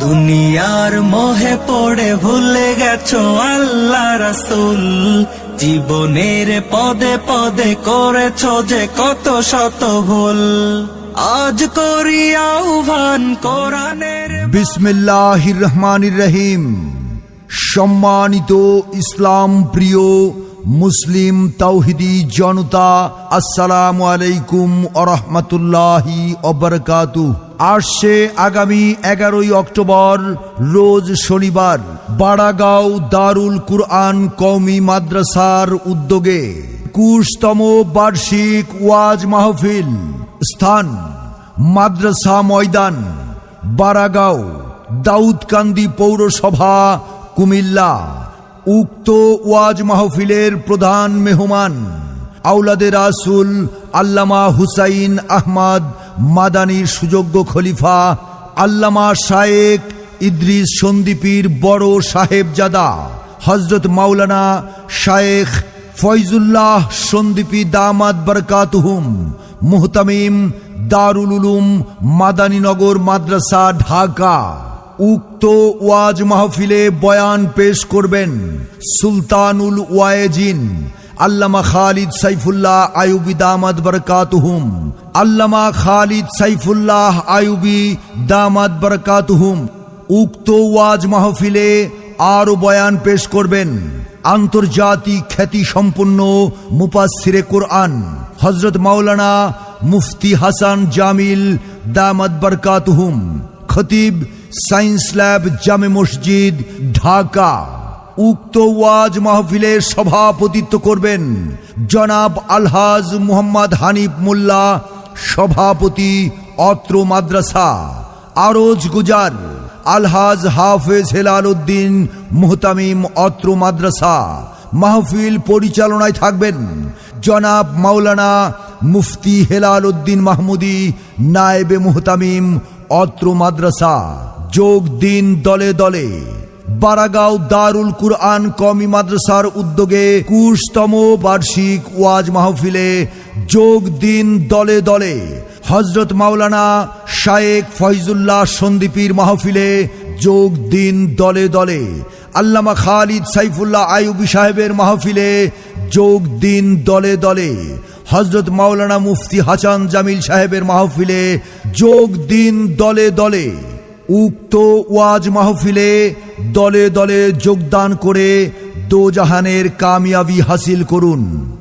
দুনিয়ার মোহে পড়ে ভুলে গেছো আল্লাহ রাসূল। জীবনের পদে পদে করেছ যে কত শত ভুল। আজ করি আহ্বান কোরআনের বিসমিল্লাহির রহমানির রহিম। সম্মানিত ইসলাম প্রিয় মুসলিম তৌহিদি জনতা, আসসালামু আলাইকুম আরহামতুল্লাহি অবরকাতু আসছে আগামী এগারোই অক্টোবর রোজ শনিবার বাড়াগাঁও দারুল কুরআন কওমি মাদ্রাসার উদ্যোগে একুশতম বার্ষিক ওয়াজ মাহফিল স্থান, মাদ্রাসা ময়দান, বারাগাঁও, দাউদকান্দি পৌরসভা, কুমিল্লা। উক্ত ওয়াজ মাহফিলের প্রধান মেহমান আউলাদের রাসুল আল্লামা হুসাইন আহমদ মাদানির সুযোগ্য খলিফা আল্লামা শায়েক ইদ্রিস সন্দীপীর বড় সাহেবজাদা হজরত মাওলানা শায়েখ ফয়জুল্লাহ সন্দীপী দামাদ বরকাতুহুম, মুহতামিম দারুল উলুম মাদানীনগর মাদ্রাসা, ঢাকা। উক্ত ওয়াজ মাহফিলে বয়ান পেশ করবেন সুলতানুল ওয়ায়েজিন আল্লামা খালিদ সাইফুল্লাহ আয়ুবি দামাদ বরকাতুহুম। আল্লামা খালিদ সাইফুল্লাহ আয়ুবি দামাদ বরকাতুহুম। উক্ত ওয়াজ মাহফিলে আরও বয়ান পেশ করবেন। আন্তর্জাতিক খ্যাতি সম্পন্ন মুপাসিরে কোরআন হজরত মাওলানা মুফতি হাসান জামিল দামাদ বরকাতুহুম। খতিব সায়েন্স ল্যাব জামে মসজিদ, ঢাকা। উক্ত ওয়াজ মাহফিলের সভাপতিত্ব করবেন জনাব আলহাজ মুহাম্মদ হানিফ মোল্লা, সভাপতি অত্র মাদ্রাসা, আরজ গুজার, আলহাজ হাফেজ হেলাল উদ্দিন মুহতামিম অত্র মাদ্রাসা। মাহফিল পরিচালনায় থাকবেন জনাব মাওলানা মুফতি হেলাল উদ্দিন মাহমুদি, নায়েবে মুহতামিম অত্র মাদ্রাসা। যোগ দিন দলে দলে। বারাগাঁও দারুল কুরআন কমি মাদ্রাসার উদ্যোগে কুশতম বার্ষিক ওয়াজ মাহফিলে যোগ দিন দলে দলে হজরত মাওলানা শায়েক ফয়জুল্লাহ সন্দীপীর মাহফিলে যোগ দিন দলে দলে আল্লামা খালিদ সাইফুল্লাহ আয়ুবী সাহেবের মাহফিলে যোগ দিন দলে দলে হজরত মাওলানা মুফতি হাসান জামিল সাহেবের মাহফিলে যোগ দিন দলে দলে উক্ত ওয়াজ মাহফিলে দলে দলে যোগদান করে দোজাহানের কামিয়াবি হাসিল করুন।